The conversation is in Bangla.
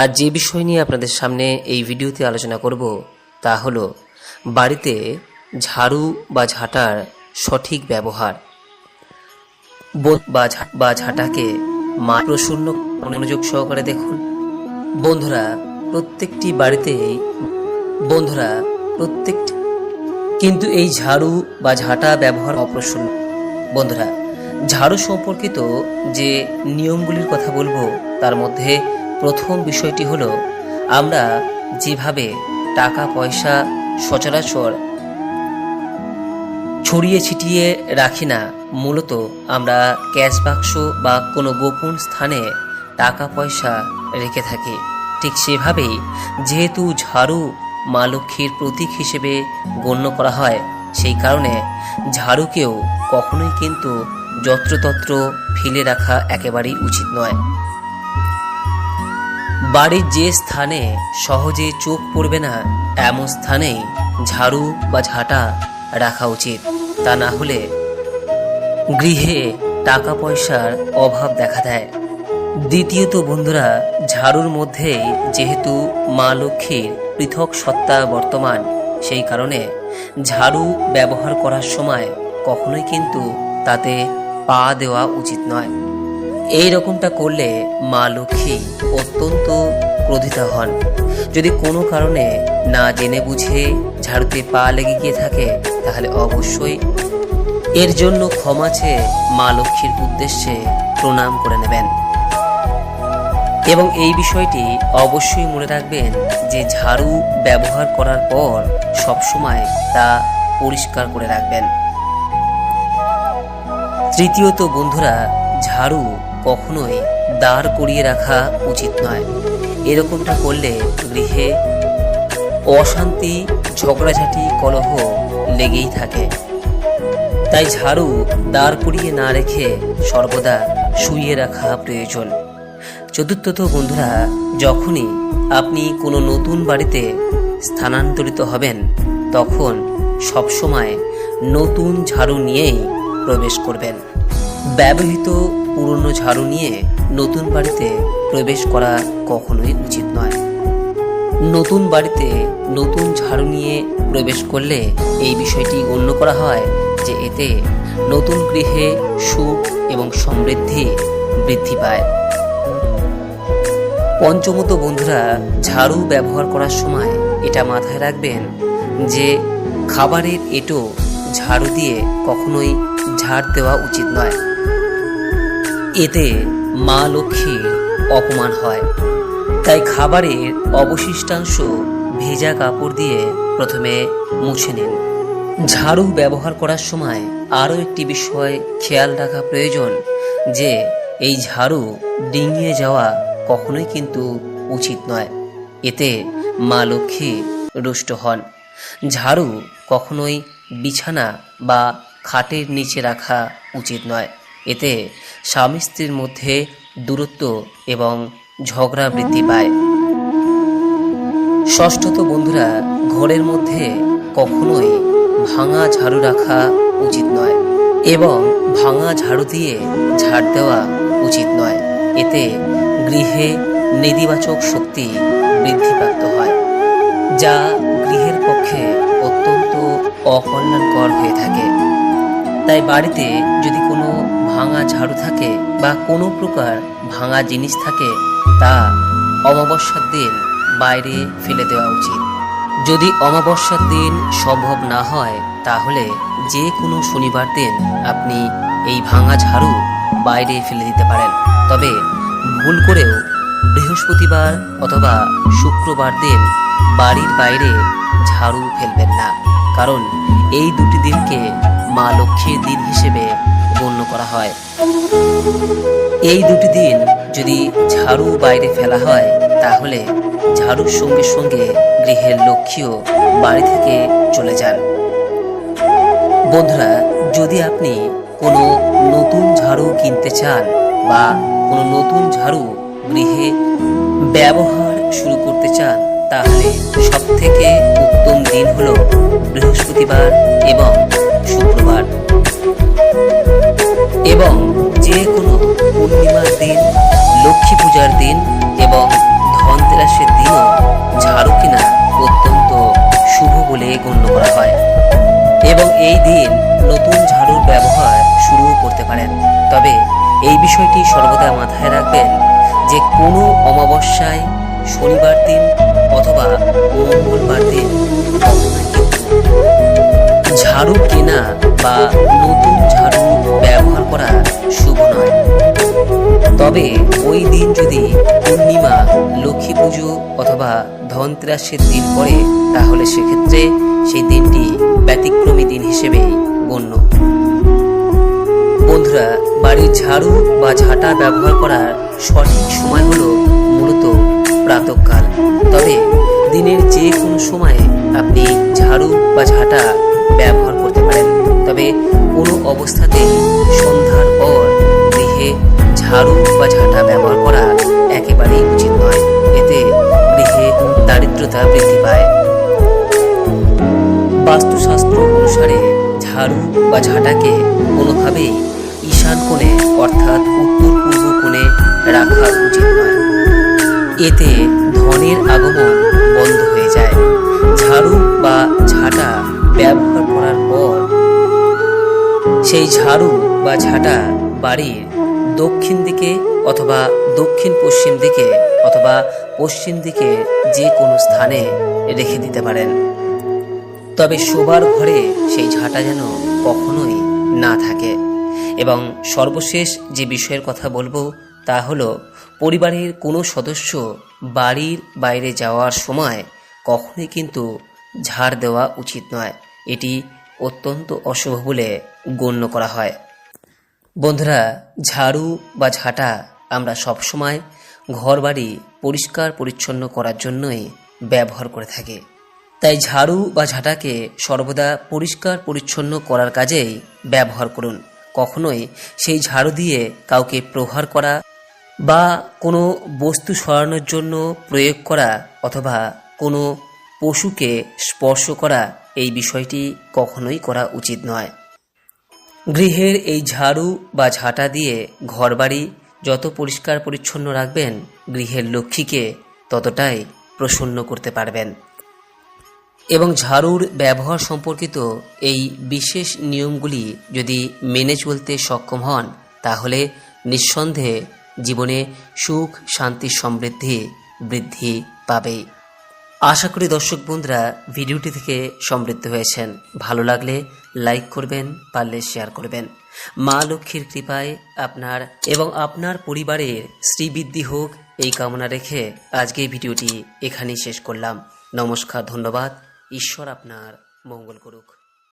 আর যে বিষয় নিয়ে আপনাদের সামনে এই ভিডিওতে আলোচনা করব তা হলো, বাড়িতে ঝাড়ু বা ঝাঁটার সঠিক ব্যবহার। বা ঝাঁটাকে মা প্রসন্ন মনোযোগ সহকারে দেখুন। বন্ধুরা, প্রত্যেকটি বাড়িতেই, বন্ধুরা প্রত্যেকটি কিন্তু এই ঝাড়ু বা ঝাঁটা ব্যবহার অপ্রসন্ন। বন্ধুরা, ঝাড়ু সম্পর্কিত যে নিয়মগুলির কথা বলব, তার মধ্যে প্রথম বিষয়টি হলো, আমরা যেভাবে টাকা পয়সা সচরাচর ছড়িয়ে ছিটিয়ে রাখি না, মূলত আমরা ক্যাশ বাক্স বা কোনো গোপন স্থানে টাকা পয়সা রেখে থাকি। ঠিক সেভাবেই যেহেতু ঝাড়ু মা লক্ষ্মীর প্রতীক হিসেবে গণ্য করা হয়, সেই কারণে ঝাড়ুকেও কখনোই কিন্তু যত্রতত্র ফেলে রাখা একেবারেই উচিত নয়। বাড়ির যে স্থানে সহজে চোখ পড়বে না, এমন স্থানেই ঝাড়ু বা ঝাঁটা রাখা উচিত। তা না হলে গৃহে টাকা পয়সার অভাব দেখা দেয়। দ্বিতীয়ত বন্ধুরা, ঝাড়ুর মধ্যেই যেহেতু মা লক্ষ্মীর পৃথক সত্তা বর্তমান, সেই কারণে ঝাড়ু ব্যবহার করার সময় কখনোই কিন্তু তাতে পা দেওয়া উচিত নয়। এই রকমটা করলে মা লক্ষ্মী অত্যন্ত ক্রোধিত হন। যদি কোনো কারণে না জেনে বুঝে ঝাড়ুতে পা লেগে গিয়ে থাকে, তাহলে অবশ্যই এর জন্য ক্ষমা চেয়ে মা লক্ষ্মীর উদ্দেশ্যে প্রণাম করে নেবেন। এবং এই বিষয়টি অবশ্যই মনে রাখবেন যে ঝাড়ু ব্যবহার করার পর সবসময় তা পরিষ্কার করে রাখবেন। তৃতীয়ত বন্ধুরা, ঝাড়ু কখনোই দাঁড় করিয়ে রাখা উচিত নয়। এরকমটা করলে গৃহে অশান্তি, ঝগড়াঝাটি, কলহ লেগেই থাকে। তাই ঝাড়ু দাঁড় করিয়ে না রেখে সর্বদা শুইয়ে রাখা প্রয়োজন। চতুর্থত বন্ধুরা, যখনই আপনি কোনো নতুন বাড়িতে স্থানান্তরিত হবেন, তখন সবসময় নতুন ঝাড়ু নিয়েই প্রবেশ করবেন। ব্যবহৃত পুরনো ঝাড়ু নিয়ে নতুন বাড়িতে প্রবেশ করা কখনোই উচিত নয়। নতুন বাড়িতে নতুন ঝাড়ু নিয়ে প্রবেশ করলে এই বিষয়টি গণ্য করা হয় যে এতে নতুন গৃহে সুখ এবং সমৃদ্ধি বৃদ্ধি পায়। পঞ্চমত বন্ধুরা, ঝাড়ু ব্যবহার করার সময় এটা মাথায় রাখবেন যে খাবারের এটো ঝাড়ু দিয়ে কখনোই ঝাড় দেওয়া উচিত নয়। এতে মা লক্ষ্মীর অপমান হয়। তাই খাবারের অবশিষ্টাংশ ভেজা কাপড় দিয়ে প্রথমে মুছে নিন। ঝাড়ু ব্যবহার করার সময় আরও একটি বিষয় খেয়াল রাখা প্রয়োজন যে, এই ঝাড়ু ডিঙিয়ে যাওয়া কখনোই কিন্তু উচিত নয়। এতে মা লক্ষ্মী রুষ্ট হন। ঝাড়ু কখনোই বিছানা বা খাটের নিচে রাখা উচিত নয়। এতে স্বামী স্ত্রীর মধ্যে দূরত্ব এবং ঝগড়া বৃদ্ধি পায়। ষষ্ঠত বন্ধুরা, ঘরের মধ্যে কখনোই ভাঙা ঝাড়ু রাখা উচিত নয় এবং ভাঙা ঝাড়ু দিয়ে ঝাড় দেওয়া উচিত নয়। এতে গৃহে নেতিবাচক শক্তি বৃদ্ধিপ্রাপ্ত হয়, যা গৃহের পক্ষে অত্যন্ত অকল্যাণকর হয়ে থাকে। তাই বাড়িতে যদি কোনো ভাঙা ঝাড়ু থাকে বা কোনো প্রকার ভাঙা জিনিস থাকে, তা অমাবস্যার দিন বাইরে ফেলে দেওয়া উচিত। যদি অমাবস্যার দিন সম্ভব না হয়, তাহলে যে কোনো শনিবার দিন আপনি এই ভাঙা ঝাড়ু বাইরে ফেলে দিতে পারেন। তবে ভুল করেও বৃহস্পতিবার অথবা শুক্রবার দিন বাড়ির বাইরে ঝাড়ু ফেলবেন না। কারণ এই দুটি দিনকে মা লক্ষ্মীর দিন হিসেবে গণ্য করা হয়। এই দুটি দিন যদি ঝাড়ু বাইরে ফেলা হয়, তাহলে ঝাড়ুর সঙ্গে সঙ্গে গৃহের লক্ষ্মীও বাড়ি থেকে চলে যান। বন্ধুরা, যদি আপনি কোনো নতুন ঝাড়ু কিনতে চান বা কোনো নতুন ঝাড়ু গৃহে ব্যবহার শুরু করতে চান তাহলে সবথেকে উত্তম দিন হল বৃহস্পতিবার এবং শুক্রবার। এবং যে কোনো পূর্ণিমার দিন, লক্ষ্মী পূজার দিন এবং ধনতেরাসের দিনও ঝাড়ু কিনা অত্যন্ত শুভ বলে গণ্য করা হয়। এবং এই দিন নতুন ঝাড়ুর ব্যবহার শুরু করতে পারেন। তবে এই বিষয়টি সর্বদা মাথায় রাখবেন যে কোনো অমাবস্যায় শনিবার দিন অথবা মঙ্গলবার দিন ঝাড়ু কেনা বা নতুন ঝাড়ু ব্যবহার করা শুভ নয়। তবে ওই দিন যদি পূর্ণিমা, লক্ষ্মী পুজো অথবা ধনতেরাসের দিন পড়ে, তাহলে সেক্ষেত্রে সেই দিনটি ব্যতিক্রমী দিন হিসেবে গণ্য। বন্ধুরা, বাড়ির ঝাড়ু বা ঝাঁটা ব্যবহার করার সঠিক সময় হলো মূলত প্রাতকাল। তবে দিনের যে কোনো সময়ে আপনি ঝাড়ু বা ঝাঁটা ব্যবহার করতে পারেন। তবে কোনো অবস্থাতেই সন্ধ্যার পর গৃহে ঝাড়ু বা ঝাঁটা ব্যবহার করা একেবারেই উচিত নয়। এতে গৃহে দারিদ্রতা বৃদ্ধি পায়। বাস্তুশাস্ত্র অনুসারে ঝাড়ু বা ঝাঁটাকে কোনোভাবেই ঈশান কোণে, অর্থাৎ উত্তর পূর্ব কোণে রাখা উচিত নয়। এতে ধনের আগমন বন্ধ হয়ে যায়। ঝাড়ু বা ঝাঁটা ব্যবহার করার পর সেই ঝাড়ু বা ঝাঁটা বাড়ির দক্ষিণ দিকে অথবা দক্ষিণ পশ্চিম দিকে অথবা পশ্চিম দিকে যে কোনো স্থানে রেখে দিতে পারেন। তবে শোবার ঘরে সেই ঝাঁটা যেন কখনোই না থাকে। এবং সর্বশেষ যে বিষয়ের কথা বলব তা হলো, পরিবারের কোনো সদস্য বাড়ির বাইরে যাওয়ার সময় কখনোই কিন্তু ঝাড় দেওয়া উচিত নয়। এটি অত্যন্ত অশুভ বলে গণ্য করা হয়। বন্ধুরা, ঝাড়ু বা ঝাঁটা আমরা সবসময় ঘর বাড়ি পরিষ্কার পরিচ্ছন্ন করার জন্যই ব্যবহার করে থাকি। তাই ঝাড়ু বা ঝাঁটাকে সর্বদা পরিষ্কার পরিচ্ছন্ন করার কাজেই ব্যবহার করুন। কখনোই সেই ঝাড়ু দিয়ে কাউকে প্রহার করা বা কোনো বস্তু সরানোর জন্য প্রয়োগ করা অথবা কোনো পশুকে স্পর্শ করা এই বিষয়টি কখনোই করা উচিত নয়। গৃহের এই ঝাড়ু বা ঝাঁটা দিয়ে ঘরবাড়ি যত পরিষ্কার পরিচ্ছন্ন রাখবেন, গৃহের লক্ষ্মীকে ততটাই প্রসন্ন করতে পারবেন। এবং ঝাড়ুর ব্যবহার সম্পর্কিত এই বিশেষ নিয়মগুলি যদি মেনে চলতে সক্ষম হন, তাহলে নিঃসন্দেহে জীবনে সুখ, শান্তি, সমৃদ্ধি বৃদ্ধি পাবে। আশা করি দর্শক বন্ধুরা ভিডিওটি থেকে সমৃদ্ধ হয়েছেন। ভালো লাগলে লাইক করবেন, পারলে শেয়ার করবেন। মা লক্ষ্মীর কৃপায় আপনার এবং আপনার পরিবারের শ্রীবৃদ্ধি হোক এই কামনা রেখে আজকে ভিডিওটি এখানেই শেষ করলাম। নমস্কার, ধন্যবাদ। ঈশ্বর আপনার মঙ্গল করুক।